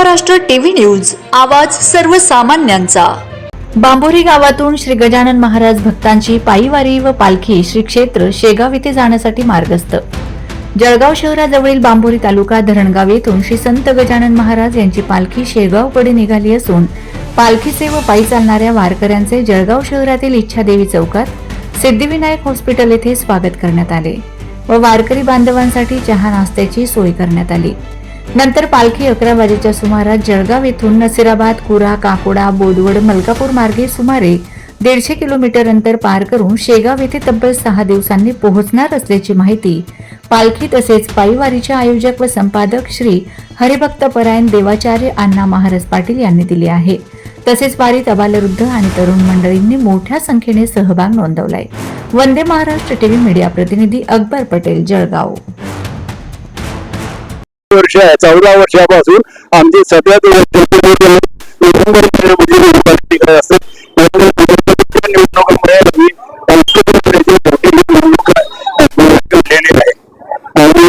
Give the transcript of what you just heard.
Maharashtra TV news आवाज सर्वसामान्यांचा. बांबोरी गावातून श्री गजानन महाराज भक्तांची पायीवारी व पालखी श्री क्षेत्र शेगाव येथे जाण्यासाठी मार्गस्थ. जळगाव शहराजवळील बांबोरी तालुका धरणगाव येथून श्री संत गजानन महाराज यांची पालखी शेगावकडे निघाली असून पालखीचे व पायी चालणाऱ्या वारकऱ्यांचे जळगाव शहरातील इच्छादेवी चौकात सिद्धिविनायक हॉस्पिटल येथे स्वागत करण्यात आले व वारकरी बांधवांसाठी चहा नाश्त्याची सोय करण्यात आली. नंतर पालखी अकरा वाजेच्या सुमारास जळगाव येथून नसिराबाद कुरा काकोडा बोदवड मलकापूर मार्गे सुमारे दीडशे किलोमीटर अंतर पार करून शेगाव येथे तब्बल सहा दिवसांनी पोहोचणार असल्याची माहिती पालखी तसेच पायीवारीचे आयोजक व संपादक श्री हरिभक्त परायण देवाचार्य अण्णा महाराज पाटील यांनी दिली आहे. तसेच वारीत अबालवृद्ध आणि तरुण मंडळींनी मोठ्या संख्येने सहभाग नोंदवलाय. वंदे महाराष्ट्र टीव्ही मीडिया प्रतिनिधी अकबर पटेल जळगाव. वर्ष चौदा वर्षापासून आमची सतत नोव्हेंबर निवडणुका आम्ही